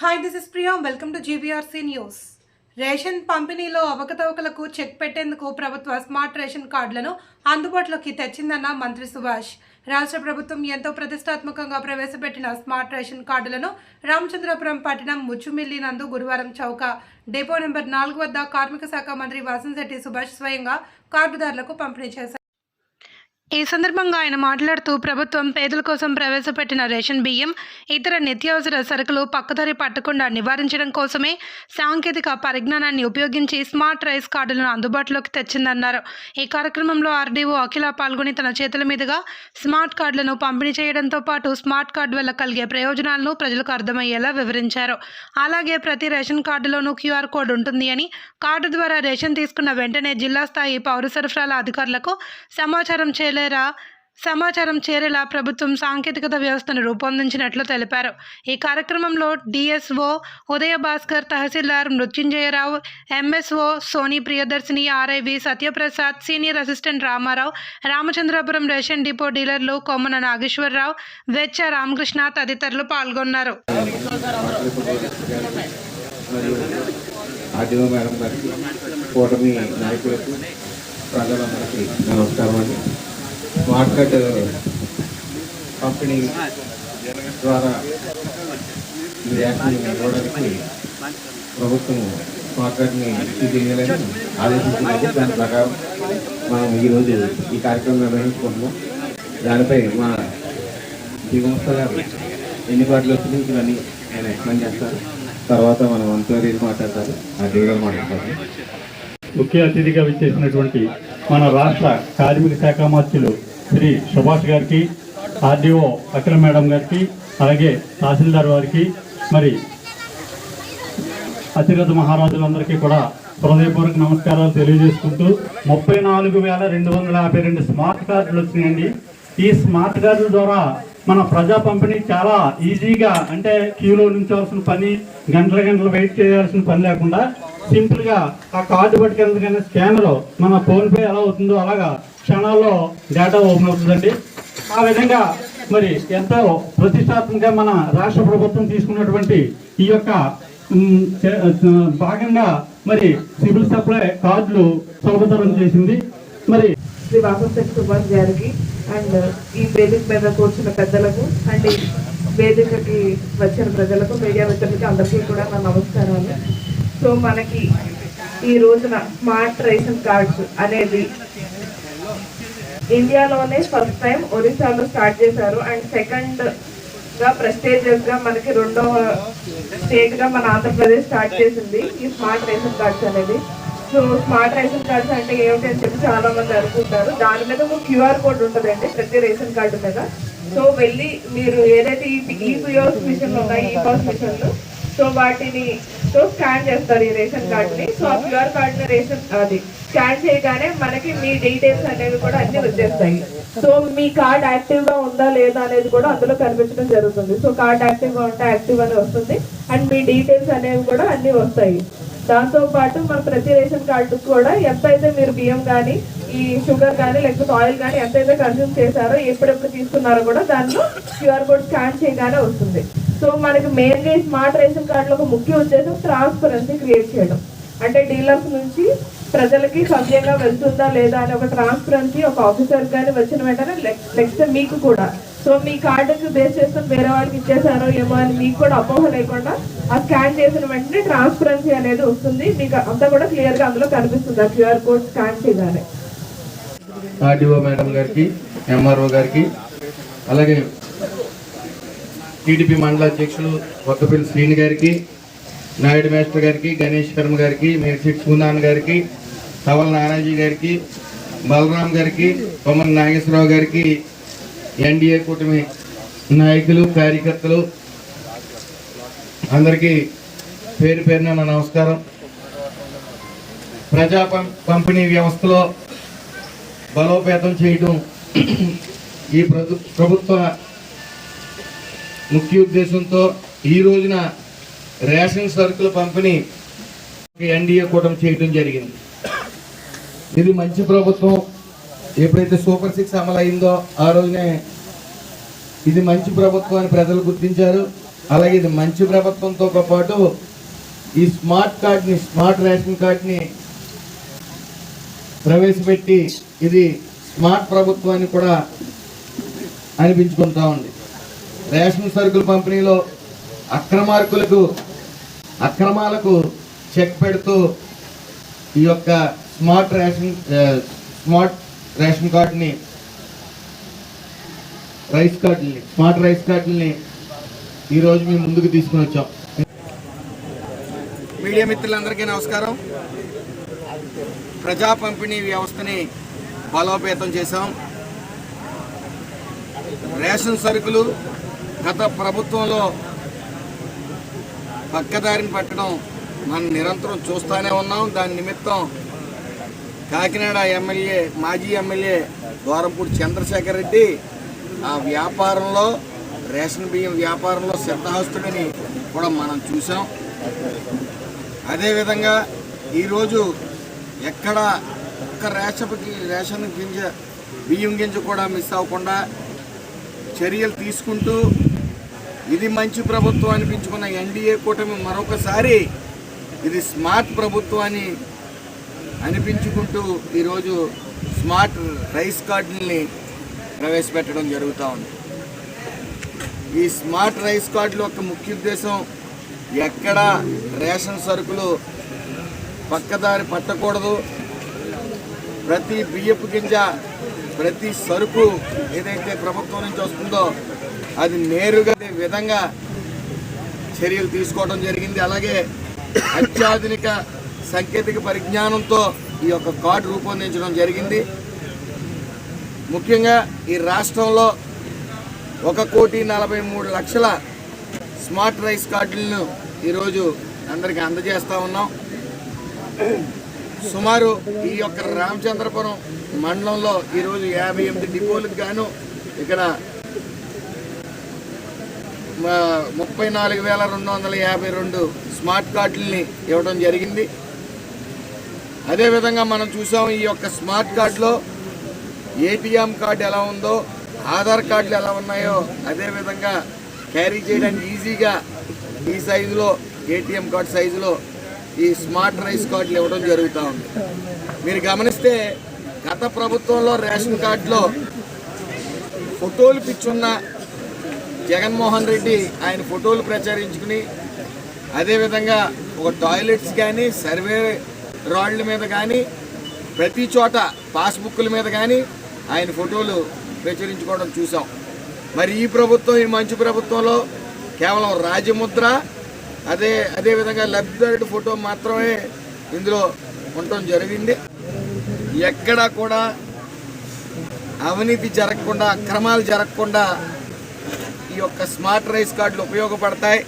Hi this is Priya welcome to GVRC news ration పంపిణీలో అవకతవకలకు check పెట్టేందుకు ప్రభుత్వ స్మార్ట్ రేషన్ కార్డులను అందుబాటులోకి తెచ్చిందన్న మంత్రి సుభాష్. రాష్ట్ర ప్రభుత్వం ఎంతో ప్రతిష్టాత్మకంగా ప్రవేశపెట్టిన స్మార్ట్ రేషన్ కార్డులను రామచంద్రపురం పట్టణం ముచ్చుమిల్లి నందు గురువారం చౌక. డిపో నెంబర్ నాలుగు వద్ద కార్మిక శాఖ మంత్రి వాసంశెట్టి సుభాష్ స్వయంగా కార్డుదారులకు పంపిణీ చేశారు. ఈ సందర్భంగా ఆయన మాట్లాడుతూ ప్రభుత్వం పేదల కోసం ప్రవేశపెట్టిన రేషన్ బియ్యం ఇతర నిత్యావసర సరుకులు పక్కదారి పట్టకుండా నివారించడం కోసమే సాంకేతిక పరిజ్ఞానాన్ని ఉపయోగించి స్మార్ట్ రైస్ కార్డులను అందుబాటులోకి తెచ్చిందన్నారు. ఈ కార్యక్రమంలో ఆర్డీఓ అఖిల పాల్గొని తన చేతుల మీదుగా స్మార్ట్ కార్డులను పంపిణీ చేయడంతో పాటు స్మార్ట్ కార్డు వల్ల కలిగే ప్రయోజనాలను ప్రజలకు అర్థమయ్యేలా వివరించారు. అలాగే ప్రతి రేషన్ కార్డులోనూ క్యూఆర్ కోడ్ ఉంటుంది అని కార్డు ద్వారా రేషన్ తీసుకున్న వెంటనే జిల్లా స్థాయి పౌర సరఫరాల అధికారులకు సమాచారం చేయలేరా సమాచారం చేరేలా ప్రభుత్వం సాంకేతికత వ్యవస్థను రూపొందించినట్లు తెలిపారు. ఈ కార్యక్రమంలో DSO Udaya Bhaskar tahsildar Mrutyunjayarao MSO Soni Priyadarshini RIV Satyaprasad senior assistant Ramarao Ramachandrapuram ration depot డీలర్లు కొమ్మన నాగేశ్వరరావు వెచ్చ రామకృష్ణ తదితరులు పాల్గొన్నారు. నమస్కారం అండి. స్మార్ట్ కార్డ్ పంపిణీ ద్వారా ఈ రేషన్ ఇవ్వడానికి ప్రభుత్వం మార్కెట్ని కార్డ్ని చేయాలని ఆదేశించినది దాని ప్రకారం మనం ఈరోజు ఈ కార్యక్రమం నిర్వహించుకుంటున్నాం. దానిపై మా దిగుమస్థ గారు ఎన్ని పాటలు వచ్చినాయి ఇవన్నీ నేను ఎక్స్ప్లెయిన్ చేస్తారు. తర్వాత మనం అంతవరకు మాట్లాడతారు. ఆ గారు మాట్లాడతారు. ముఖ్య అతిథిగా విచ్చేసినటువంటి మన రాష్ట్ర కార్మిక శాఖ మంత్రులు శ్రీ సుభాష్ గారికి ఆర్డీఓ అఖిల మేడం గారికి అలాగే తహసీల్దార్ వారికి మరి అతిరథ మహారాజులందరికీ కూడా హృదయపూర్వక నమస్కారాలు తెలియజేసుకుంటూ ముప్పై నాలుగు వేల రెండు వందల యాభై రెండు స్మార్ట్ కార్డులు వచ్చినాయండి. ఈ స్మార్ట్ కార్డుల ద్వారా మన ప్రజా పంపిణీ చాలా ఈజీగా అంటే క్యూలో నుంచవలసిన పని గంటల గంటలు వెయిట్ చేయాల్సిన పని లేకుండా సింపుల్గా ఆ కార్డు పట్టుకెళ్ళగానే స్కానర్ మన ఫోన్పే ఎలా అవుతుందో అలాగా క్షణాల్లో డేటా ఓపెన్ అవుతుందండి. ఆ విధంగా మరి ఎంతో ప్రతిష్టాత్మకంగా మన రాష్ట్ర ప్రభుత్వం తీసుకున్నటువంటి ఈ యొక్క భాగంగా మరి సివిల్ సప్లై కార్డులు సులభతరం చేసింది. మరి శ్రీ వాసంశెట్టి సుభాష్ గారికి అండ్ ఈ వేదిక మీద కూర్చున్న పెద్దలకు అండ్ వేదికకి వచ్చిన ప్రజలకు మీడియా మిత్రులకి అందరికీ కూడా నా నమస్కారాలు. సో మనకి ఈ రోజున స్మార్ట్ రేషన్ కార్డ్స్ అనేది ఇండియాలోనే ఫస్ట్ టైం ఒరిస్సాలో స్టార్ట్ చేశారు. అండ్ సెకండ్గా ప్రెస్టేజియస్గా మనకి రెండవ స్టేట్గా మన ఆంధ్రప్రదేశ్ స్టార్ట్ చేసింది. ఈ స్మార్ట్ రేషన్ కార్డ్స్ అనేది సో స్మార్ట్ రేషన్ కార్డ్స్ అంటే ఏమిటి అని చెప్పి చాలా మంది అనుకుంటారు దాని మీద ఒక క్యూఆర్ కోడ్ ఉంటుందండి ప్రతి రేషన్ కార్డు మీద. సో వెళ్ళి మీరు ఏదైతే ఈ ఈ మిషన్లు ఉన్నాయి ఈ పాస్ మిషన్లు సో వాటిని సో స్కాన్ చేస్తారు ఈ రేషన్ కార్డుని. సో ఆ క్యూఆర్ కార్డుని రేషన్ అది స్కాన్ చేయగానే మనకి మీ డీటెయిల్స్ అనేవి కూడా అన్ని వచ్చేస్తాయి. సో మీ కార్డ్ యాక్టివ్గా ఉందా లేదా అనేది కూడా అందులో కనిపించడం జరుగుతుంది. సో కార్డ్ యాక్టివ్గా ఉంటే యాక్టివ్ అని వస్తుంది. అండ్ మీ డీటెయిల్స్ అనేవి కూడా అన్ని వస్తాయి. దాంతో పాటు మన ప్రతి రేషన్ కార్డు కూడా ఎంత అయితే మీరు బియ్యం కానీ ఈ షుగర్ కానీ లేకపోతే ఆయిల్ కానీ ఎంతైతే అయితే కన్జ్యూమ్ చేశారో ఎప్పుడెప్పుడు తీసుకున్నారో కూడా దానిలో క్యూఆర్ కోడ్ స్కాన్ చేయగానే వస్తుంది. సో మనకి మెయిన్గా ఈ స్మార్ట్ రేషన్ కార్డులో ఒక ముఖ్య ఉద్దేశం ట్రాన్స్పరెన్సీ క్రియేట్ చేయడం. అంటే డీలర్స్ నుంచి ప్రజలకి సవ్యంగా వెళ్తుందా లేదా అని ఒక ట్రాన్స్పరెన్సీ ఒక ఆఫీసర్ కానీ వచ్చిన వెంటనే నెక్స్ట్ మీకు కూడా. సో మీ కార్డుకి బేస్ చేసుకుని వేరే వాళ్ళకి ఇచ్చేసారో ఏమో అని మీకు కూడా అపోహ లేకుండా ఆ స్కాన్ చేసిన వెంటనే ట్రాన్స్పరెన్సీ అనేది వస్తుంది. మీకు అంతా కూడా క్లియర్గా అందులో కనిపిస్తుంది. ఆ క్యూఆర్ కోడ్ స్కాన్ చేయగానే. ఆర్డీఓ మేడం గారికి ఎంఆర్ఓ గారికి అలాగే టీడీపీ మండల అధ్యక్షులు కొత్తపల్లి శ్రీని గారికి నాయుడు మేస్టర్ గారికి గణేష్ శర్మ గారికి మేసిట్ సూనాన్ గారికి సవల్ నారాజీ గారికి బలరాం గారికి కొమ్మన్ నాగేశ్వరరావు గారికి ఎన్డీఏ కూటమి నాయకులు కార్యకర్తలు అందరికీ పేరు పేరున నా నమస్కారం. ప్రజా పం- పంపిణీ వ్యవస్థలో బలోపేతం చేయడం ఈ ప్రభుత్వ ముఖ్య ఉద్దేశంతో ఈ రోజున రేషన్ సరుకుల పంపిణీ ఎన్డీఏ కూటమి చేయడం జరిగింది. ఇది మంచి ప్రభుత్వం. ఎప్పుడైతే సూపర్ సిక్స్ అమలు అయిందో ఆ రోజునే ఇది మంచి ప్రభుత్వం అని ప్రజలు గుర్తించారు. అలాగే ఇది మంచి ప్రభుత్వంతో పాటు ఈ స్మార్ట్ కార్డ్ని స్మార్ట్ రేషన్ కార్డ్ని ప్రవేశపెట్టి ఇది స్మార్ట్ ప్రభుత్వాన్ని కూడా అనిపించుకుంటా ఉంది. రేషన్ సరుకుల పంపిణీలో అక్రమార్కులకు అక్రమాలకు చెక్ పెడుతూ ఈ యొక్క స్మార్ట్ రేషన్ స్మార్ట్ రేషన్ కార్డుని రైస్ కార్డుల్ని స్మార్ట్ రైస్ కార్డుల్ని ఈరోజు మేము ముందుకు తీసుకుని వచ్చాం. మీడియా మిత్రులందరికీ నమస్కారం. ప్రజా పంపిణీ వ్యవస్థని బలోపేతం చేశాం. రేషన్ సరుకులు గత ప్రభుత్వంలో పక్కదారిని పట్టడం మనం నిరంతరం చూస్తూనే ఉన్నాం. దాని నిమిత్తం కాకినాడ ఎమ్మెల్యే మాజీ ఎమ్మెల్యే దూరంపూడి చంద్రశేఖర్ రెడ్డి ఆ వ్యాపారంలో రేషన్ బియ్యం వ్యాపారంలో సిద్ధహస్తుడని కూడా మనం చూసాం అదేవిధంగా ఈరోజు ఎక్కడ ఒక్క రేషన్కి రేషన్ గింజ బియ్యం గింజ కూడా మిస్ అవ్వకుండా చర్యలు తీసుకుంటూ ఇది మంచి ప్రభుత్వం అనిపించుకున్న ఎన్డీఏ కూటమి మరొకసారి ఇది స్మార్ట్ ప్రభుత్వం అని అనిపించుకుంటూ ఈరోజు స్మార్ట్ రైస్ కార్డుల్ని ప్రవేశపెట్టడం జరుగుతూ ఉంది. ఈ స్మార్ట్ రైస్ కార్డుల యొక్క ముఖ్య ఉద్దేశం ఎక్కడ రేషన్ సరుకులు పక్కదారి పట్టకూడదు. ప్రతి బియ్యపు గింజ ప్రతి సరుకు ఏదైతే ప్రభుత్వం నుంచి వస్తుందో అది నేరుగా విధంగా చర్యలు తీసుకోవడం జరిగింది. అలాగే అత్యాధునిక సాంకేతిక పరిజ్ఞానంతో ఈ యొక్క కార్డు రూపొందించడం జరిగింది. ముఖ్యంగా ఈ రాష్ట్రంలో ఒక కోటి నలభై మూడు లక్షల స్మార్ట్ రైస్ కార్డులను ఈరోజు అందరికీ అందజేస్తూ ఉన్నాం. సుమారు ఈ యొక్క రామచంద్రపురం మండలంలో ఈరోజు యాభై ఎనిమిది డిపోలకు గాను ఇక్కడ ముప్పై నాలుగు వేల రెండు వందల యాభై రెండు స్మార్ట్ కార్డుల్ని ఇవ్వడం జరిగింది. అదేవిధంగా మనం చూసాం ఈ యొక్క స్మార్ట్ కార్డులో ఏటీఎం కార్డు ఎలా ఉందో ఆధార్ కార్డులు ఎలా ఉన్నాయో అదేవిధంగా క్యారీ చేయడానికి ఈజీగా ఈ సైజులో ఏటీఎం కార్డు సైజులో ఈ స్మార్ట్ రైస్ కార్డులు ఇవ్వడం జరుగుతూ ఉంది. మీరు గమనిస్తే గత ప్రభుత్వంలో రేషన్ కార్డులో ఫోటోలు పిచ్చున్న జగన్మోహన్ రెడ్డి ఆయన ఫోటోలు ప్రచారించుకుని అదేవిధంగా ఒక టాయిలెట్స్ కానీ సర్వే రాళ్ళ మీద కానీ ప్రతి చోట పాస్బుక్ల మీద కానీ ఆయన ఫోటోలు ప్రచురించుకోవడం చూసాం మరి ఈ ప్రభుత్వం ఈ మంచి ప్రభుత్వంలో కేవలం రాజముద్ర అదే అదేవిధంగా లబ్ధిదారుడి ఫోటో మాత్రమే ఇందులో ఉండటం జరిగింది. ఎక్కడా కూడా అవినీతి జరగకుండా అక్రమాలు జరగకుండా ఈ యొక్క స్మార్ట్ రైస్ కార్డులు ఉపయోగపడతాయి